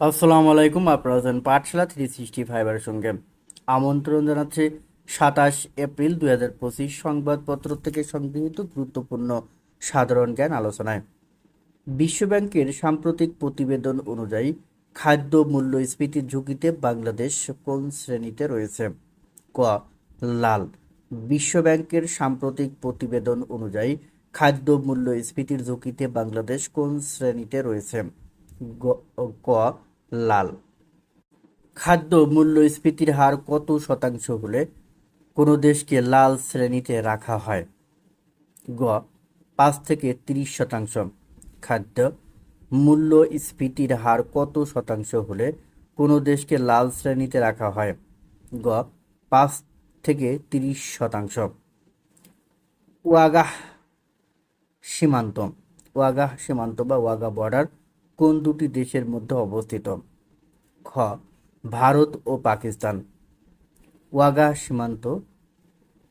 আসসালামু আলাইকুম, আপনারা আছেন পাঠশালা থ্রি সিক্সটি ফাইভের সঙ্গে। আমন্ত্রণ জানাচ্ছি সাতাশ এপ্রিল দুই হাজার পঁচিশ সংবাদপত্র থেকে সংগৃহীত গুরুত্বপূর্ণ সাধারণ জ্ঞান আলোচনায়। বিশ্বব্যাংকের সাম্প্রতিক প্রতিবেদন অনুযায়ী খাদ্য মূল্যস্ফীতির ঝুঁকিতে বাংলাদেশ কোন শ্রেণীতে রয়েছে? ক. লাল। বিশ্বব্যাংকের সাম্প্রতিক প্রতিবেদন অনুযায়ী খাদ্য মূল্যস্ফীতির ঝুঁকিতে বাংলাদেশ কোন শ্রেণীতে রয়েছে? ক, লাল। খাদ্য মূল্যস্ফীতির হার কত শতাংশ হলে কোনো দেশকে লাল শ্রেণীতে রাখা হয়? গ, পাঁচ থেকে তিরিশ শতাংশ। খাদ্য মূল্যস্ফীতির হার কত শতাংশ হলে কোনো দেশকে লাল শ্রেণীতে রাখা হয়? গ, পাঁচ থেকে তিরিশ শতাংশ। ওয়াগাহ সীমান্ত। ওয়াগা সীমান্ত বা ওয়াগা বর্ডার কোন দুটি দেশের মধ্যে অবস্থিত? খ, ভারত ও পাকিস্তান। ওয়াগা সীমান্ত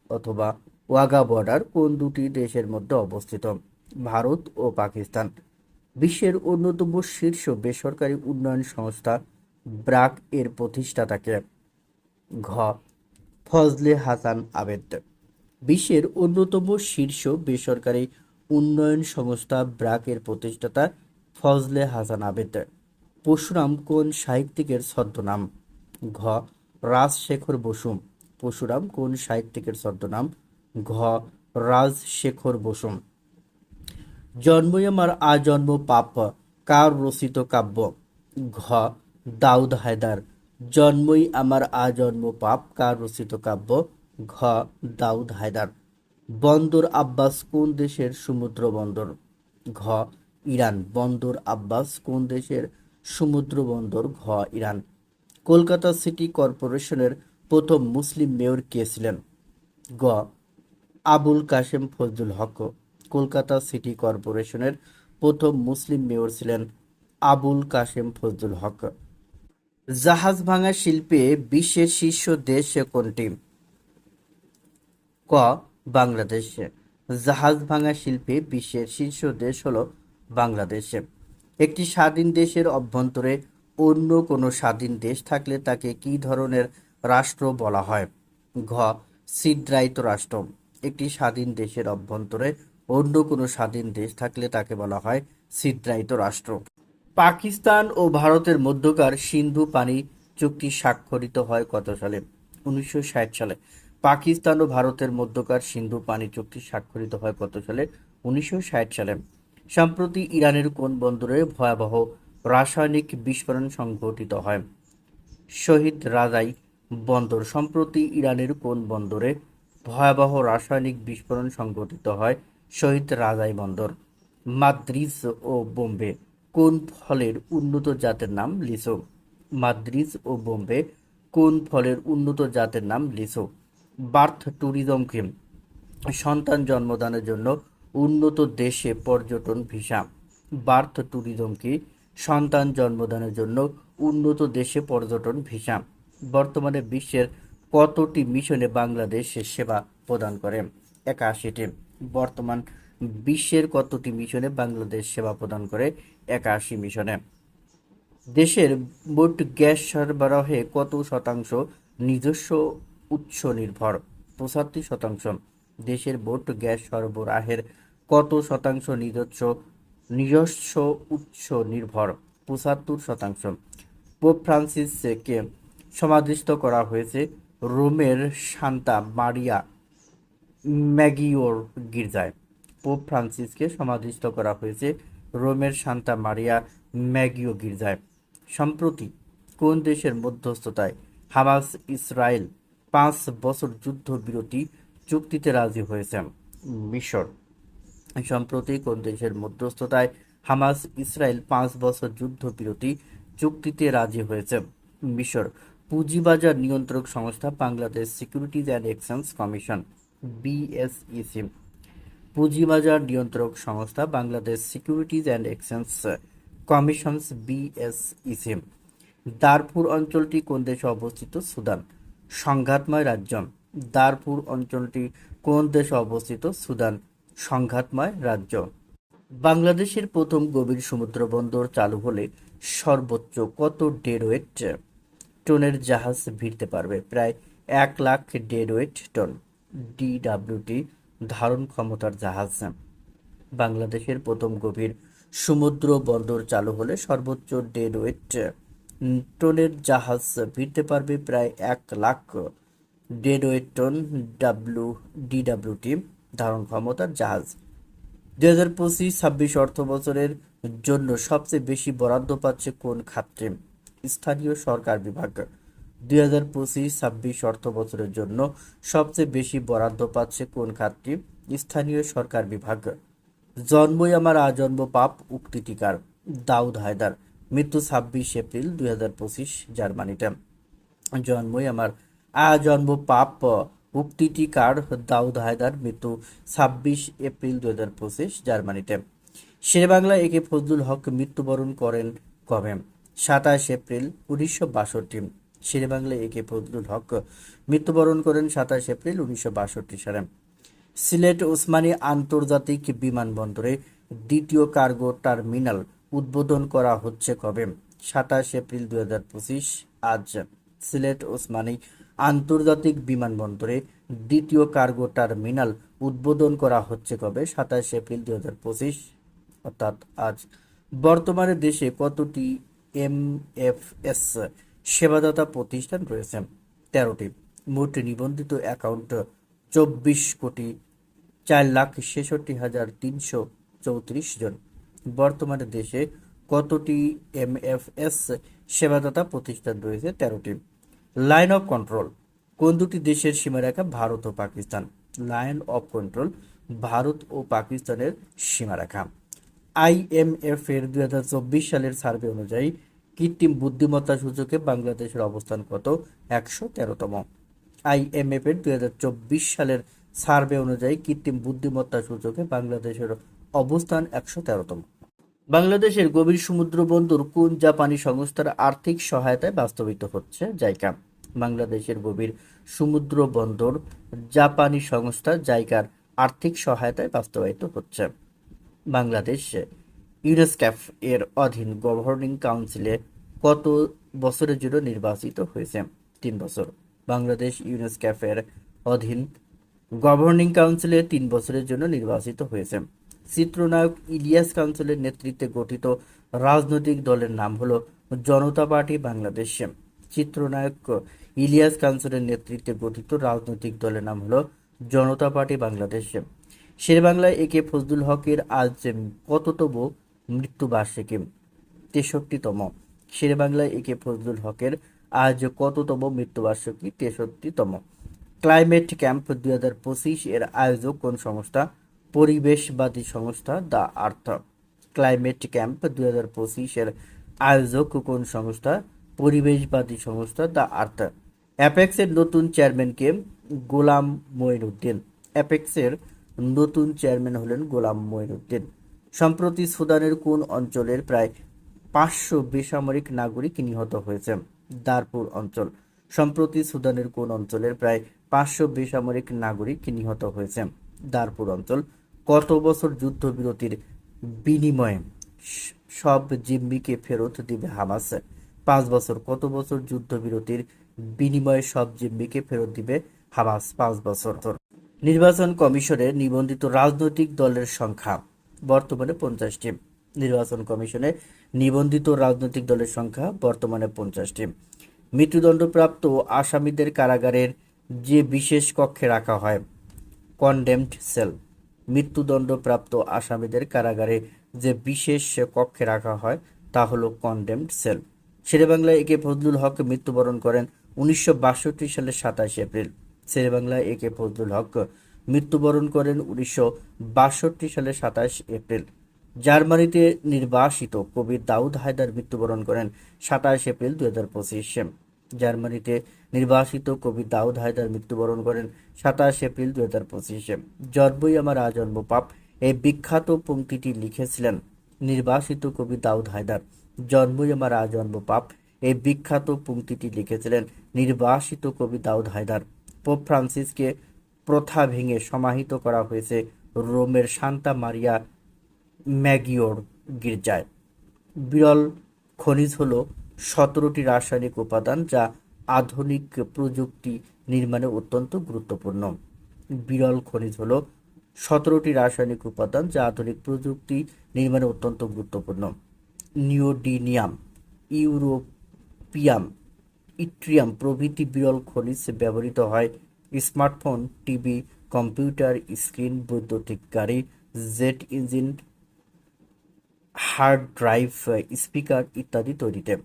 অথবা ওয়াগা বর্ডার কোন দুটি দেশের মধ্যে অবস্থিত? ভারত ও পাকিস্তান। বিশ্বের অন্যতম শীর্ষ বেসরকারি উন্নয়ন সংস্থা ব্রাক এর প্রতিষ্ঠাতাকে। ঘ, ফজলে হাসান আবেদ। বিশ্বের অন্যতম শীর্ষ বেসরকারি উন্নয়ন সংস্থা ব্রাকের প্রতিষ্ঠাতা ফজলে হাসান আবেদ পরশুরাম কোন সাহিত্যিকের ছদ্মনাম? ঘ. রাজশেখর বসু। পরশুরাম কোন সাহিত্যিকের ছদ্মনাম? ঘ. রাজশেখর বসু। জন্মই আমার আজন্ম পাপ, কার রচিত কাব্য? ঘ. দাউদ হায়দার। জন্মই আমার আজন্ম পাপ, কার রচিত কাব্য? ঘ. দাউদ হায়দার। বন্দর আব্বাস কোন দেশের সমুদ্র বন্দর? ঘ. ইরান বন্দর আব্বাস কোন দেশের সমুদ্র বন্দর ঘ, ইরান। কলকাতা সিটি কর্পোরেশনের প্রথম মুসলিম মেয়র কে ছিলেন? গ, আবুল কাশেম ফজলুল হক। কলকাতা সিটি কর্পোরেশনের প্রথম মুসলিম মেয়র ছিলেন আবুল কাশেম ফজলুল হক। জাহাজ ভাঙা শিল্পে বিশ্বের শীর্ষ দেশ কোনটি? ক, বাংলাদেশ। জাহাজ ভাঙা শিল্পে বিশ্বের শীর্ষ দেশ হলো বাংলাদেশ। একটি স্বাধীন দেশের অভ্যন্তরে অন্য কোনো স্বাধীন দেশ থাকলে তাকে কি ধরনের রাষ্ট্র বলা হয়? ঘ. সিদ্রায়িত রাষ্ট্র। একটি স্বাধীন দেশের অভ্যন্তরে অন্য কোনো স্বাধীন দেশ থাকলে তাকে বলা হয় সিদ্রায়িত রাষ্ট্র। পাকিস্তান ও ভারতের মধ্যকার সিন্ধু পানি চুক্তি স্বাক্ষরিত হয় কত সালে? উনিশশো ষাট সালে। পাকিস্তান ও ভারতের মধ্যকার সিন্ধু পানি চুক্তি স্বাক্ষরিত হয় কত সালে? উনিশশো ষাট সালে। সম্প্রতি ইরানের কোন বন্দরে ভয়াবহ রাসায়নিক বিস্ফোরণ সংঘটিত হয়? শহীদ রাজাই বন্দর সম্প্রতি ইরানের কোন বন্দরে ভয়াবহ রাসায়নিক বিস্ফোরণ সংঘটিত হয়? শহীদ রাজাই বন্দর, মাদ্রিজ ও বোম্বে কোন ফলের উন্নত জাতের নাম লিসো? মাদ্রিজ ও বোম্বে কোন ফলের উন্নত জাতের নাম লিসো? বার্থ ট্যুরিজমকে সন্তান জন্মদানের জন্য উন্নত দেশে পর্যটন ভিসা। বার্থ ট্যুরিজম কি সন্তান জন্মদানের জন্য উন্নত দেশে পর্যটন ভিসা। বর্তমানে বিশ্বের কতটি মিশনে বাংলাদেশ সেবা প্রদান করে? একাশিটি। বর্তমান বিশ্বের কতটি মিশনে বাংলাদেশ সেবা প্রদান করে? একাশি মিশনে। দেশের মোট গ্যাস সরবরাহে কত শতাংশ নিজস্ব উৎস নির্ভর? পঁচাত্তর শতাংশ। দেশের মোট গ্যাস সরবরাহের কত শতাংশ নিজস্ব নিজস্ব উৎস নির্ভর? পঁচাত্তর শতাংশ। পোপ ফ্রান্সিসকে সমাধিস্থ করা হয়েছে রোমের সান্তা মারিয়া ম্যাগিওর গির্জায়। পোপ ফ্রান্সিসকে সমাধিস্থ করা হয়েছে রোমের সান্তা মারিয়া ম্যাগিও গির্জায়। সম্প্রতি কোন দেশের মধ্যস্থতায় হামাস ইসরায়েল পাঁচ বছর যুদ্ধবিরতি চুক্তিতে রাজি হয়েছে? মিশর। সম্প্রতি কোন দেশের মধ্যস্থতায় হামাস ইসরায়েল পাঁচ বছর যুদ্ধবিরতি চুক্তিতে রাজি হয়েছে। মিশর পুঁজিবাজার নিয়ন্ত্রক সংস্থা Bangladesh securities and exchange commission BSEC পুঁজিবাজার নিয়ন্ত্রক সংস্থা Bangladesh securities and exchange commissions BSEC দারপুর অঞ্চলটি কোন দেশে অবস্থিত? সুদান। সংঘাতময় রাজ্য। দারপুর অঞ্চলটি কোন দেশে অবস্থিত? সুদান। সংঘাতময় রাজ্য। বাংলাদেশের প্রথম গভীর সমুদ্র বন্দর চালু হলে সর্বোচ্চ কত ডেডওয়েট টনের জাহাজ ভিড়তে পারবে? প্রায় এক লাখ ডেডওয়েট টন ডিডাব্লিউটি ধারণ ক্ষমতার জাহাজ। বাংলাদেশের প্রথম গভীর সমুদ্র বন্দর চালু হলে সর্বোচ্চ ডেডওয়েট টনের জাহাজ ভিড়তে পারবে প্রায় এক lakh deadweight ton W DWT ধারণ ক্ষমতার জাহাজ। দুই হাজার পঁচিশ ছাব্বিশ অর্থ বছরের জন্য সবচেয়ে বেশি বরাদ্দ পাচ্ছে কোন খাতে স্থানীয় সরকার বিভাগ। দুই হাজার পঁচিশ ছাব্বিশ অর্থ বছরের জন্য সবচেয়ে বেশি বরাদ্দ পাচ্ছে কোন খাতটি? স্থানীয় সরকার বিভাগ। জন্মই আমার আজন্ম পাপ উক্তিটিকার দাউদ হায়দার, মৃত্যু ছাব্বিশ এপ্রিল দুই হাজার পঁচিশ জার্মানিতে। জন্মই আমার আজন্ম পাপ উক্তিটিকার দাউদ হায়দার, মৃত্যু ছাব্বিশ এপ্রিল দুই হাজার পঁচিশ জার্মানিতে। শেরেবাংলা একে ফজলুল হক মৃত্যুবরণ করেন কবে? সাতাশ এপ্রিল উনিশশো বাষট্টি। শেরেবাংলা একে ফজলুল হক মৃত্যুবরণ করেন সাতাশ এপ্রিল উনিশশো বাষট্টি সালে। সিলেট ওসমানী আন্তর্জাতিক বিমানবন্দরে দ্বিতীয় কার্গো টার্মিনাল উদ্বোধন করা হচ্ছে কবে? সাতাশ এপ্রিল দুই হাজার পঁচিশ আজ সিলেট ওসমানী আন্তর্জাতিক বিমানবন্দরে দ্বিতীয় কার্গো টার্মিনাল উদ্বোধন করা হচ্ছে কবে? সাতাশ এপ্রিল দুই হাজার পঁচিশ। অর্থাৎ আজ। বর্তমানে দেশে কতটি এম এফ এস সেবাদাতা প্রতিষ্ঠান রয়েছে? তেরোটি। মোট নিবন্ধিত অ্যাকাউন্ট চব্বিশ কোটি চার লাখ ছেষট্টি হাজার তিনশো চৌত্রিশ জন। বর্তমানে দেশে কতটি এম এফ এস সেবাদাতা প্রতিষ্ঠান রয়েছে? তেরোটি। লাইন অফ কন্ট্রোল কোন দুটি দেশের সীমারেখা? ভারত ও Pakistan. Line of control Bharat ও পাকিস্তানের সীমারেখা। আইএমএফ এর দুই হাজার চব্বিশ সালের সার্ভে অনুযায়ী কৃত্রিম বুদ্ধিমত্তা সূচকে বাংলাদেশের অবস্থান কত? একশো তেরোতম। আইএমএফ এর দুই হাজার চব্বিশ সালের সার্ভে অনুযায়ী কৃত্রিম বুদ্ধিমত্তা সূচকে বাংলাদেশের অবস্থান একশো তেরোতম। বাংলাদেশের গভীর সমুদ্র বন্দর কোন জাপানি সংস্থার আর্থিক সহায়তায় বাস্তবিত হচ্ছে? জাইকা। বাংলাদেশের গভীর সমুদ্র বন্দর জাপানি সংস্থা জাইকার আর্থিক সহায়তায় বাস্তবায়িত হচ্ছে। বাংলাদেশ ইউনেস্ক্যাফ এর অধীন গভর্নিং কাউন্সিলে কত বছরের জন্য নির্বাচিত হয়েছে? তিন বছর। বাংলাদেশ ইউনেস্ক্যাফের অধীন গভর্নিং কাউন্সিলে তিন বছরের জন্য নির্বাচিত হয়েছে। চিত্রনায়ক ইলিয়াস কাউন্সিলের নেতৃত্বে গঠিত রাজনৈতিক দলের নাম হলো জনতা পার্টি বাংলাদেশ। চিত্রনায়ক ইলিয়াস কাউন্সিলের নেতৃত্বে গঠিত রাজনৈতিক দলের নাম হলো জনতা পার্টি বাংলাদেশ। শেরবাংলায় একে ফজলুল হকের আজ কততম মৃত্যুবার্ষিকী? তেষট্টিতম। শেরবাংলায় একে ফজলুল হকের আজ কততম মৃত্যুবার্ষিকী? তেষট্টিতম। ক্লাইমেট ক্যাম্প দুই হাজার পঁচিশ এর আয়োজক কোন সংস্থা? পরিবেশবাদী সংস্থা দ্য আর্থ ক্লাইমেট ক্যাম্প দুই হাজার পঁচিশ এর আয়োজক কোন সংস্থা? পরিবেশবাদী সংস্থা দ্য আর্থ অ্যাপেক্সের নতুন চেয়ারম্যানকে গোলাম মঈনুদ্দিন। অ্যাপেক্সের নতুন চেয়ারম্যান হলেন গোলাম মঈনুদ্দিন। সম্প্রতি সুদানের কোন অঞ্চলের প্রায় পাঁচশো বেসামরিক নাগরিক নিহত হয়েছে? দারপুর অঞ্চল। সম্প্রতি সুদানের কোন অঞ্চলের প্রায় পাঁচশো বেসামরিক নাগরিক নিহত হয়েছে? দারপুর অঞ্চল। কত বছর যুদ্ধবিরতির বিনিময়ে সব জিম্মিকে ফেরত দিবে হামাস? পাঁচ বছর, কত বছর যুদ্ধবিরতির বিনিময়ে সব জিম্মিকে ফেরত দিবে হামাস? পাঁচ বছর। নির্বাচন কমিশনে নিবন্ধিত রাজনৈতিক দলের সংখ্যা, বর্তমানে পঞ্চাশটি। নির্বাচন কমিশনে নিবন্ধিত রাজনৈতিক দলের সংখ্যা, বর্তমানে পঞ্চাশটি। মৃত্যুদণ্ডপ্রাপ্ত আসামিদের কারাগারের যে বিশেষ কক্ষে রাখা হয় কনডেমড সেল মৃত্যুদণ্ডপ্রাপ্ত আসামিদের কারাগারে যে বিশেষ কক্ষে রাখা হয়, তা হলো কনডেমড সেল শেরেবাংলায় একে ফজলুল হক মৃত্যুবরণ করেন উনিশশো বাষট্টি সালের সাতাশে এপ্রিল। শেরেবাংলায় একে ফজলুল হক মৃত্যুবরণ করেন উনিশশো বাষট্টি সালের সাতাশ এপ্রিল। জার্মানিতে নির্বাসিত কবি দাউদ হায়দার মৃত্যুবরণ করেন সাতাশ এপ্রিল দুই হাজার পঁচিশে। জার্মানিতে নির্বাসিত কবি দাউদ হায়দার মৃত্যুবরণ করেন সাতাশ এপ্রিল দুই হাজার পঁচিশে। জন্মই আমার আজন্ম পাপ, এই বিখ্যাত পংক্তিটি লিখেছিলেন নির্বাসিত কবি দাউদ হায়দার। জন্মই আমার আজন্ম পাপ, এই বিখ্যাত পঙ্ক্তিটি লিখেছিলেন নির্বাসিত কবি দাউদ হায়দার। পোপ ফ্রান্সিসকে প্রথা ভেঙে সমাহিত করা হয়েছে রোমের সান্তা মারিয়া ম্যাগিওর গির্জায়। বিরল খনিজ হলো সতেরোটি রাসায়নিক উপাদান যা আধুনিক প্রযুক্তি নির্মাণে অত্যন্ত গুরুত্বপূর্ণ। বিরল খনিজ হলো সতেরোটি রাসায়নিক উপাদান যা আধুনিক প্রযুক্তি নির্মাণে অত্যন্ত গুরুত্বপূর্ণ। নিওডিনিয়াম, ইউরোপিয়াম, ইট্রিয়াম প্রভৃতি বিরল খনিজ ব্যবহৃত হয়। স্মার্টফোন, টিভি, কম্পিউটার, স্ক্রিন, বৈদ্যুতিক গাড়ি, jet engine, hard drive, speaker ইত্যাদি তৈরিতে।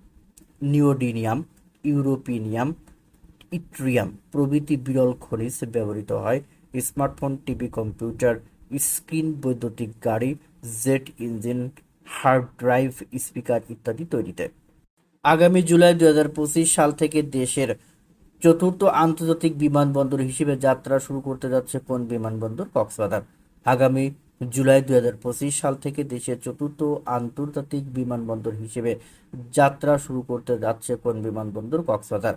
নিওডিনিয়াম, ইউরোপিনিয়াম, ইট্রিয়াম প্রভৃতি বিরল খনিজ ব্যবহৃত হয়। স্মার্টফোন, টিভি, কম্পিউটার, স্ক্রিন, বৈদ্যুতিক গাড়ি, jet engine, hard drive, speaker ইত্যাদি তৈরিতে। আগামী জুলাই দুই হাজার পঁচিশ সাল থেকে দেশের চতুর্থ আন্তর্জাতিক বিমানবন্দর হিসেবে যাত্রা শুরু করতে যাচ্ছে কোন বিমানবন্দর? কক্সবাজার। আগামী জুলাই দুই হাজার পঁচিশ সাল থেকে দেশের চতুর্থ আন্তর্জাতিক বিমানবন্দর হিসেবে যাত্রা শুরু করতে যাচ্ছে কোন বিমানবন্দর? কক্সবাজার।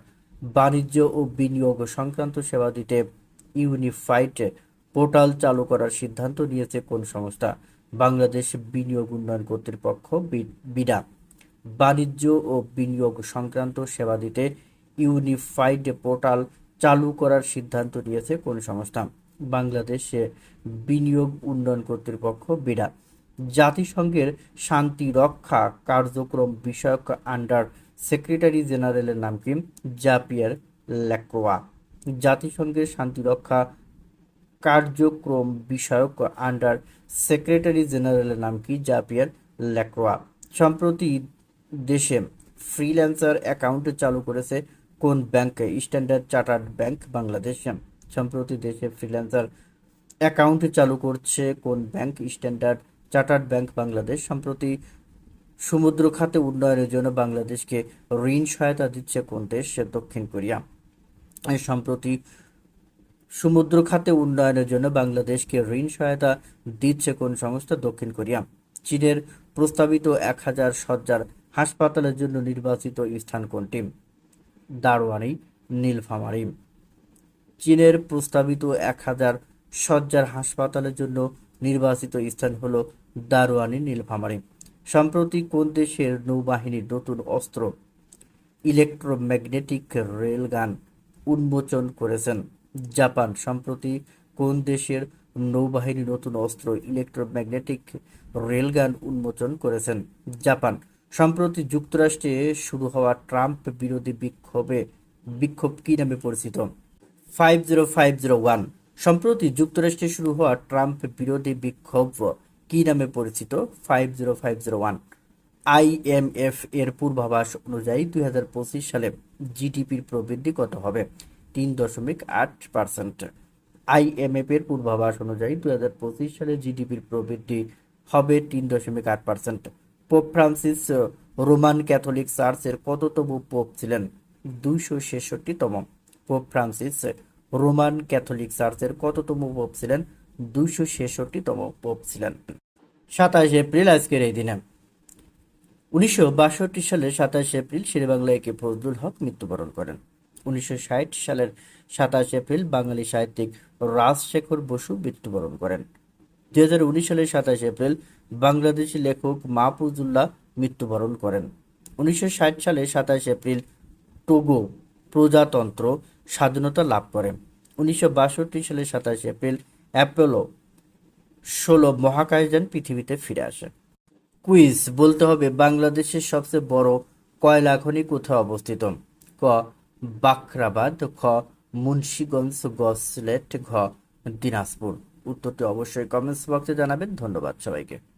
বাণিজ্য ও বিনিয়োগ সংক্রান্ত সেবা দিতে ইউনিফাইড পোর্টাল চালু করার সিদ্ধান্ত নিয়েছে কোন সংস্থা? বাংলাদেশ বিনিয়োগ উন্নয়ন কর্তৃপক্ষ বিডা। বাণিজ্য ও বিনিয়োগ সংক্রান্ত সেবা দিতে ইউনিফাইড পোর্টাল চালু করার সিদ্ধান্ত নিয়েছে কোন সংস্থা? বাংলাদেশে বিনিয়োগ উন্নয়ন কর্তৃপক্ষ, বিডা। জাতিসংঘের শান্তি রক্ষা কার্যক্রম বিষয়ক আন্ডার সেক্রেটারি জেনারেলের নাম কি? জাপিয়ার ল্যাক্রোয়া। জাতিসংঘের শান্তি রক্ষা কার্যক্রম বিষয়ক আন্ডার সেক্রেটারি জেনারেলের নাম কি? জাপিয়ার ল্যাক্রোয়া। সম্প্রতি দেশে ফ্রিল্যান্সার অ্যাকাউন্ট চালু করেছে কোন ব্যাংকে? Standard chartered bank Bangladesh. সম্প্রতি দেশে ফ্রিল্যান্সার অ্যাকাউন্ট চালু করছে কোন bank standard chartered bank Bangladesh সম্প্রতি সমুদ্র খাতে উন্নয়নের জন্য বাংলাদেশকে ঋণ সহায়তা দিচ্ছে কোন দেশ? দক্ষিণ কোরিয়া। সম্প্রতি সমুদ্র খাতে উন্নয়নের জন্য বাংলাদেশকে ঋণ সহায়তা দিচ্ছে কোন সংস্থা? দক্ষিণ কোরিয়া। চীনের প্রস্তাবিত এক হাজার সজ্জার হাসপাতালের জন্য নির্বাচিত স্থান কোনটি? দারোয়ানি, নীলফামারী। চীনের প্রস্তাবিত এক হাজার সজ্জার হাসপাতালের জন্য নির্বাচিত স্থান হল দারোয়ানি নীলফামারী। সম্প্রতি কোন দেশের নৌবাহিনীর নতুন অস্ত্র ইলেকট্রোম্যাগনেটিক রেলগান উন্মোচন করেছেন? জাপান, সম্প্রতি কোন দেশের নৌবাহিনী নতুন অস্ত্র ইলেকট্রোম্যাগনেটিক রেলগান উন্মোচন করেছেন? জাপান, সম্প্রতি যুক্তরাষ্ট্রে শুরু হওয়া ট্রাম্প বিরোধী বিক্ষোভে বিক্ষোভ কি নামে পরিচিত? Five zero five zero one. সম্প্রতি যুক্তরাষ্ট্রে শুরু হওয়া ট্রাম্প বিরোধী বিক্ষোভ কি নামে পরিচিত? Five zero five zero one. IMF এর পূর্বাভাস অনুযায়ী দুই হাজার পঁচিশ সালে জিডিপির প্রবৃদ্ধি কত হবে? তিন দশমিক আট পার্সেন্ট। আইএমএফ এর পূর্বাভাস অনুযায়ী দুই হাজার পঁচিশ সালে জিডিপির প্রবৃদ্ধি হবে তিন দশমিক আট percent. Pope Francis Roman Catholic চার্চের কততম পোপ ছিলেন? দুইশো ছেষট্টিতম। পোপ ফ্রান্সিস রোমান ক্যাথলিক চার্চের কততম পোপ ছিলেন? দুইশো ছেষট্টিতম পোপ ছিলেন। সাতাশ এপ্রিল আজকের এই দিনে। উনিশশো বাষট্টি সালের সাতাশ এপ্রিল শেরেবাংলায় কে ফজলুল হক মৃত্যুবরণ করেন। উনিশশো ষাট সালের সাতাশ এপ্রিল বাঙালি সাহিত্যিক রাজশেখর বসু মৃত্যুবরণ করেন। দুই হাজার উনিশ সালের সাতাশ এপ্রিল বাংলাদেশি লেখক মাহফুজুল্লাহ মৃত্যুবরণ করেন। উনিশশো ষাট সালে সাতাশ এপ্রিল টোগো প্রজাতন্ত্র স্বাধীনতা লাভ করে। উনিশশো বাষট্টি সালে সাতাশ এপ্রিল, অ্যাপোলো ষোলো মহাকাশযান পৃথিবীতে ফিরে আসে। কুইজ, বলতে হবে বাংলাদেশের সবচেয়ে বড় কয়লা খনি কোথায় অবস্থিত? ক, বাখরাবাদ, খ, মুন্সিগঞ্জ, গ, সিলেট, ঘ, দিনাজপুর। উত্তরটি অবশ্যই কমেন্টস বক্সে জানাবেন। ধন্যবাদ সবাইকে।